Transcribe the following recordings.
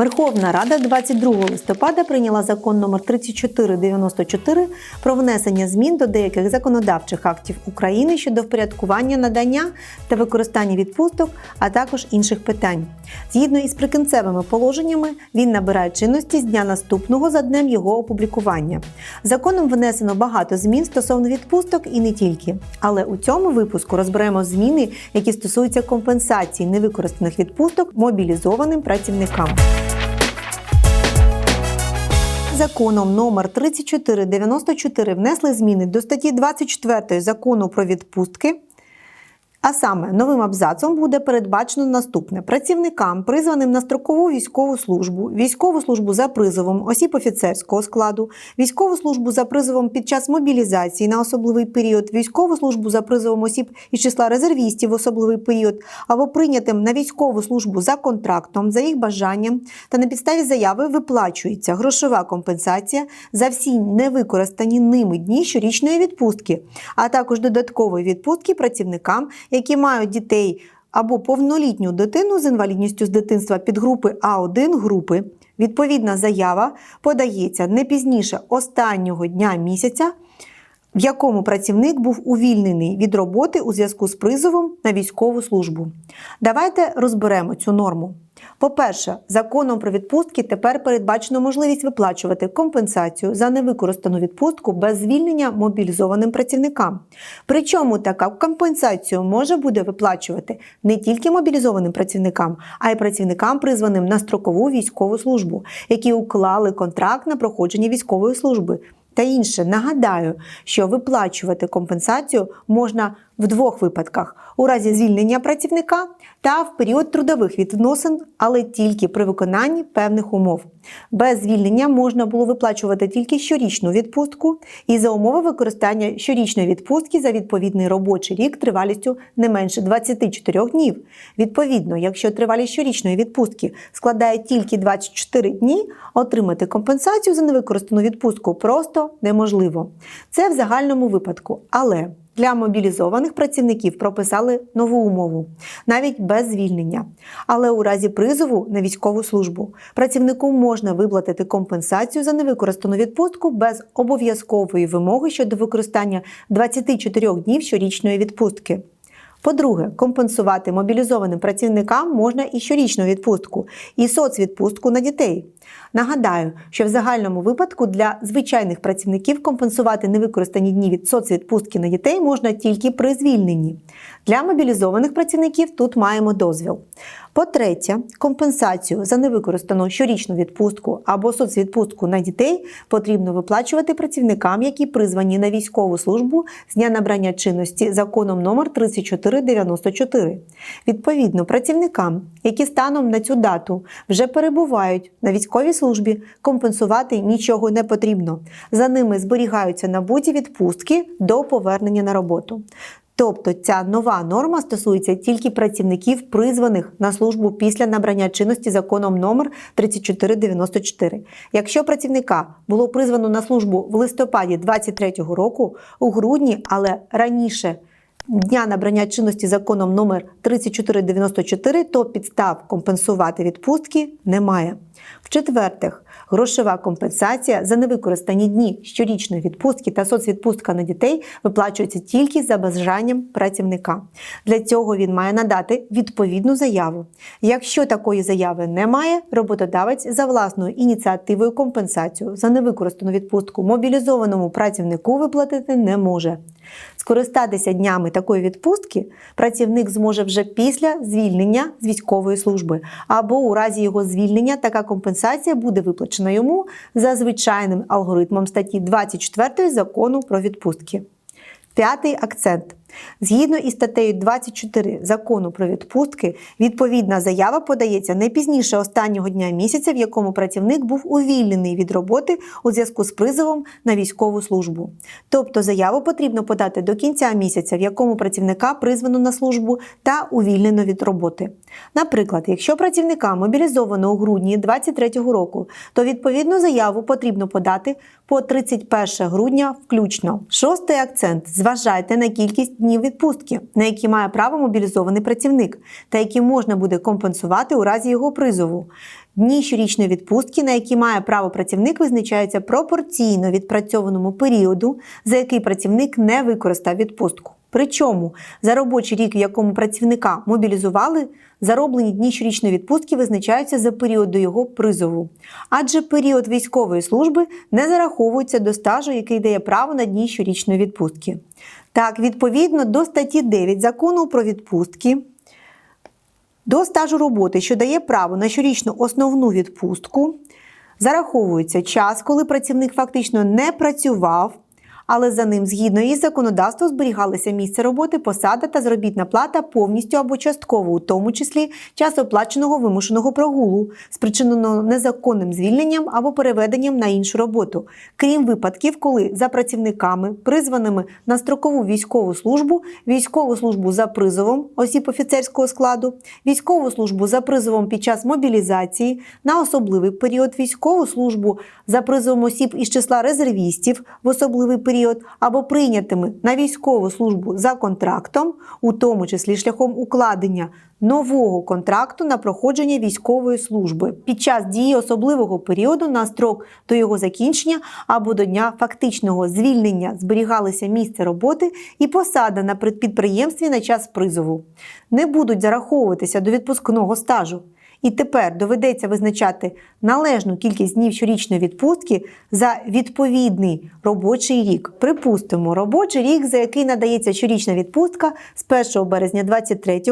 Верховна Рада 22 листопада прийняла закон номер 3494 про внесення змін до деяких законодавчих актів України щодо впорядкування надання та використання відпусток, а також інших питань. Згідно із прикінцевими положеннями, він набирає чинності з дня наступного за днем його опублікування. Законом внесено багато змін стосовно відпусток і не тільки. Але у цьому випуску розберемо зміни, які стосуються компенсації невикористаних відпусток мобілізованим працівникам. Законом номер 3494 внесли зміни до статті 24 закону про відпустки. А саме новим абзацом буде передбачено наступне: працівникам, призваним на строкову військову службу, військову службу за призовом осіб офіцерського складу, військову службу за призовом під час мобілізації на особливий період, військову службу за призовом осіб із числа резервістів в особливий період, або прийнятим на військову службу за контрактом, за їх бажанням та на підставі заяви виплачується грошова компенсація за всі невикористані ними дні щорічної відпустки, а також додаткової відпустки працівникам, які мають дітей або повнолітню дитину з інвалідністю з дитинства підгрупи А1 групи. Відповідна заява подається не пізніше останнього дня місяця, в якому працівник був увільнений від роботи у зв'язку з призовом на військову службу. Давайте розберемо цю норму. По-перше, законом про відпустки тепер передбачено можливість виплачувати компенсацію за невикористану відпустку без звільнення мобілізованим працівникам. Причому така компенсацію може буде виплачувати не тільки мобілізованим працівникам, а й працівникам, призваним на строкову військову службу, які уклали контракт на проходження військової служби. Та інше. Нагадаю, що виплачувати компенсацію можна в двох випадках: у разі звільнення працівника та в період трудових відносин, але тільки при виконанні певних умов. Без звільнення можна було виплачувати тільки щорічну відпустку і за умови використання щорічної відпустки за відповідний робочий рік тривалістю не менше 24 днів. Відповідно, якщо тривалість щорічної відпустки складає тільки 24 дні, отримати компенсацію за невикористану відпустку просто неможливо. Це в загальному випадку, але для мобілізованих працівників прописали нову умову, навіть без звільнення. Але у разі призову на військову службу працівнику можна виплатити компенсацію за невикористану відпустку без обов'язкової вимоги щодо використання 24 днів щорічної відпустки. По-друге, компенсувати мобілізованим працівникам можна і щорічну відпустку, і соцвідпустку на дітей. Нагадаю, що в загальному випадку для звичайних працівників компенсувати невикористані дні від соцвідпустки на дітей можна тільки при звільненні. Для мобілізованих працівників тут маємо дозвіл. По-третє, компенсацію за невикористану щорічну відпустку або соцвідпустку на дітей потрібно виплачувати працівникам, які призвані на військову службу з дня набрання чинності законом номер 3494. Відповідно, працівникам, які станом на цю дату вже перебувають на військовій службі, компенсувати нічого не потрібно. За ними зберігаються набуті відпустки до повернення на роботу. Тобто ця нова норма стосується тільки працівників, призваних на службу після набрання чинності законом номер 3494. Якщо працівника було призвано на службу в листопаді 2023 року, у грудні, але раніше дня набрання чинності законом номер 3494, то підстав компенсувати відпустки немає. В-четвертих, грошова компенсація за невикористані дні щорічної відпустки та соцвідпустка на дітей виплачується тільки за бажанням працівника. Для цього він має надати відповідну заяву. Якщо такої заяви немає, роботодавець за власною ініціативою компенсацію за невикористану відпустку мобілізованому працівнику виплатити не може. Скористатися днями такої відпустки працівник зможе вже після звільнення з військової служби, або у разі його звільнення така компенсація буде виплачена йому за звичайним алгоритмом статті 24 закону про відпустки. П'ятий акцент. Згідно із статтею 24 закону про відпустки, відповідна заява подається не пізніше останнього дня місяця, в якому працівник був увільнений від роботи у зв'язку з призовом на військову службу. Тобто заяву потрібно подати до кінця місяця, в якому працівника призвано на службу та увільнено від роботи. Наприклад, якщо працівника мобілізовано у грудні 2023 року, то відповідну заяву потрібно подати по 31 грудня включно. Шостий акцент: зважайте на кількість днів відпустки, на які має право мобілізований працівник, та які можна буде компенсувати у разі його призову. Дні щорічної відпустки, на які має право працівник, визначаються пропорційно відпрацьованому періоду, за який працівник не використав відпустку. Причому за робочий рік, в якому працівника мобілізували, зароблені дні щорічної відпустки визначаються за період до його призову. Адже період військової служби не зараховується до стажу, який дає право на дні щорічної відпустки. Так, відповідно до статті 9 закону про відпустки, до стажу роботи, що дає право на щорічну основну відпустку, зараховується час, коли працівник фактично не працював, але за ним, згідно із законодавством, зберігалися місце роботи, посада та заробітна плата повністю або частково, у тому числі час оплаченого вимушеного прогулу, спричиненого незаконним звільненням або переведенням на іншу роботу, крім випадків, коли за працівниками, призваними на строкову військову службу, військову службу за призовом осіб офіцерського складу, військову службу за призовом під час мобілізації, на особливий період військову службу за призовом осіб із числа резервістів в особливий період або прийнятими на військову службу за контрактом, у тому числі шляхом укладення нового контракту на проходження військової служби під час дії особливого періоду на строк до його закінчення або до дня фактичного звільнення зберігалися місце роботи і посада на підприємстві на час призову, не будуть зараховуватися до відпускного стажу. І тепер доведеться визначати належну кількість днів щорічної відпустки за відповідний робочий рік. Припустимо, робочий рік, за який надається щорічна відпустка з 1 березня 23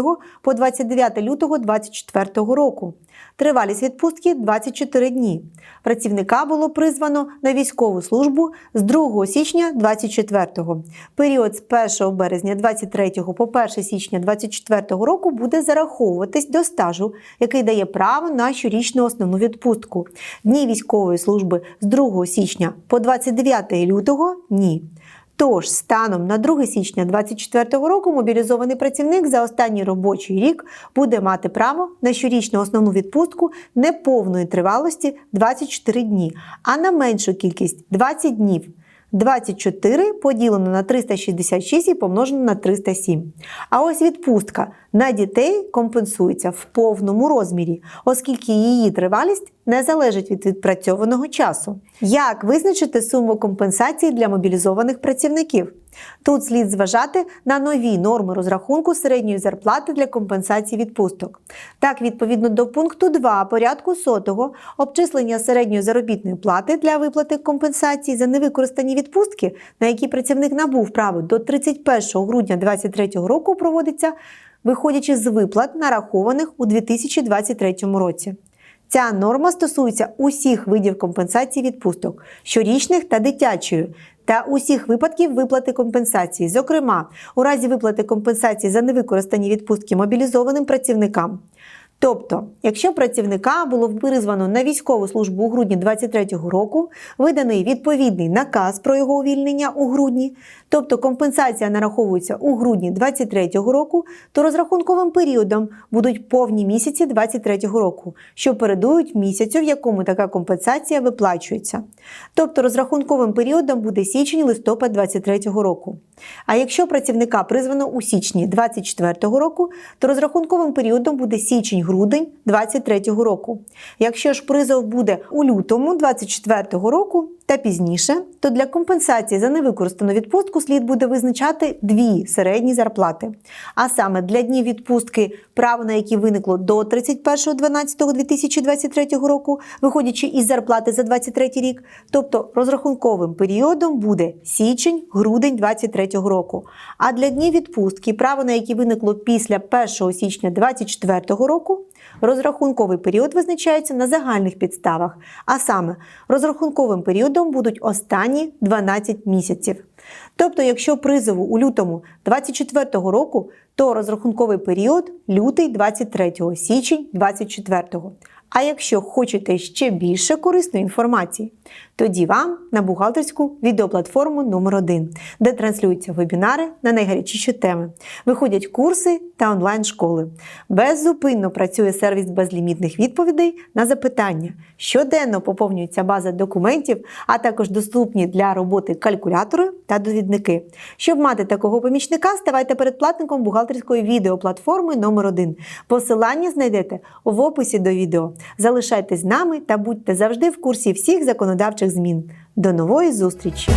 по 29 лютого 24 року. Тривалість відпустки 24 дні. Працівника було призвано на військову службу з 2 січня 24-го. Період з 1 березня 23 по 1 січня 24 року буде зараховуватись до стажу, який дає право на щорічну основну відпустку. Дні військової служби з 2 січня по 29 лютого ні. Тож, станом на 2 січня 2024 року мобілізований працівник за останній робочий рік буде мати право на щорічну основну відпустку неповної тривалості 24 дні, а на меншу кількість 20 днів. 24 поділено на 366 і помножено на 307. А ось відпустка на дітей компенсується в повному розмірі, оскільки її тривалість не залежить від відпрацьованого часу. Як визначити суму компенсації для мобілізованих працівників? Тут слід зважати на нові норми розрахунку середньої зарплати для компенсації відпусток. Так, відповідно до пункту 2 порядку сотого обчислення середньої заробітної плати для виплати компенсації за невикористані відпустки, на які працівник набув право до 31 грудня 2023 року, проводиться виходячи з виплат, нарахованих у 2023 році. Ця норма стосується усіх видів компенсації відпусток, щорічних та дитячої, та усіх випадків виплати компенсації, зокрема, у разі виплати компенсації за невикористані відпустки мобілізованим працівникам. Тобто, якщо працівника було призвано на військову службу у грудні 2023 року, виданий відповідний наказ про його увільнення у грудні, тобто компенсація нараховується у грудні 2023 року, то розрахунковим періодом будуть повні місяці 2023 року, що передують місяцю, в якому така компенсація виплачується. Тобто розрахунковим періодом буде січень-листопад 2023 року. А якщо працівника призвано у січні 2024 року, то розрахунковим періодом буде січень-грудень 2023 року. Якщо ж призов буде у лютому 2024 року та пізніше, то для компенсації за невикористану відпустку слід буде визначати дві середні зарплати. А саме для днів відпустки, право на які виникло до 31.12.2023 року, виходячи із зарплати за 2023 рік, тобто розрахунковим періодом буде січень-грудень 2023 року. А для днів відпустки, право на які виникло після 1 січня 2024 року, розрахунковий період визначається на загальних підставах, а саме розрахунковим періодом будуть останні 12 місяців. Тобто, якщо призову у лютому 2024 року, то розрахунковий період лютий 23 січень 24. А якщо хочете ще більше корисної інформації, Тоді вам на бухгалтерську відеоплатформу номер 1 де транслюються вебінари на найгарячіші теми, виходять курси та онлайн-школи. Беззупинно працює сервіс безлімітних відповідей на запитання. Щоденно поповнюється база документів, а також доступні для роботи калькулятори довідники. Щоб мати такого помічника, ставайте передплатником бухгалтерської відеоплатформи номер 1 Посилання знайдете в описі до відео. Залишайтесь з нами та будьте завжди в курсі всіх законодавчих змін. До нової зустрічі!